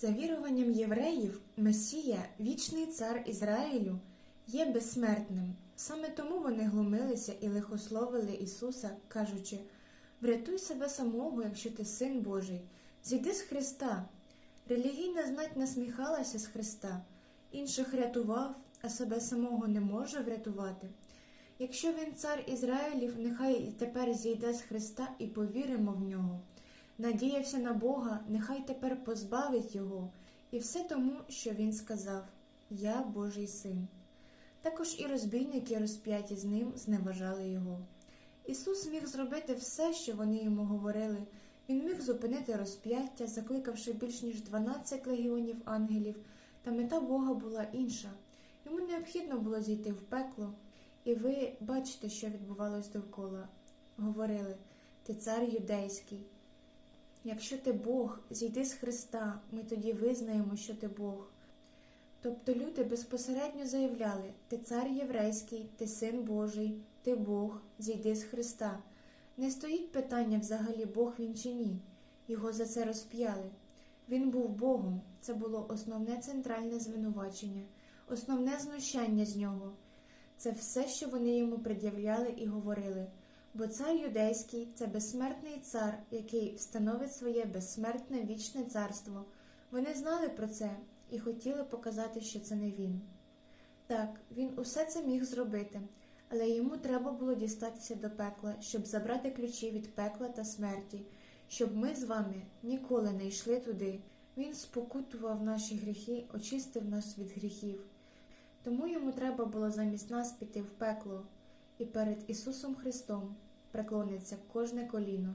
За віруванням євреїв, Месія, вічний цар Ізраїлю, є безсмертним. Саме тому вони глумилися і лихословили Ісуса, кажучи: Врятуй себе самого, якщо ти син Божий, зійди з Христа. Релігійна знать насміхалася з Христа, інших рятував, а себе самого не може врятувати. Якщо він цар Ізраїлів, нехай тепер зійде з Христа і повіримо в нього. Надіявся на Бога, нехай тепер позбавить його, і все тому, що він сказав: Я Божий син. Також і розбійники, розп'яті з ним, зневажали його. Ісус міг зробити все, що вони йому говорили. Він міг зупинити розп'яття, закликавши більш ніж 12 легіонів ангелів, та мета Бога була інша. Йому необхідно було зійти в пекло, і ви бачите, що відбувалось довкола. Говорили: Ти цар юдейський. Якщо ти Бог, зійди з Христа, ми тоді визнаємо, що ти Бог. Тобто люди безпосередньо заявляли: Ти цар єврейський, ти син Божий, ти Бог, зійди з Христа. Не стоїть питання взагалі Бог він чи ні. Його за це розп'яли. Він був Богом, це було основне центральне звинувачення, основне знущання з нього. Це все, що вони йому пред'являли і говорили. Бо цар юдейський це безсмертний цар, який встановить своє безсмертне вічне царство. Вони знали про це і хотіли показати, що це не він. Так, він усе це міг зробити, але йому треба було дістатися до пекла, щоб забрати ключі від пекла та смерті, щоб ми з вами ніколи не йшли туди. Він спокутував наші гріхи, очистив нас від гріхів. Тому йому треба було замість нас піти в пекло, і перед Ісусом Христом преклониться кожне коліно.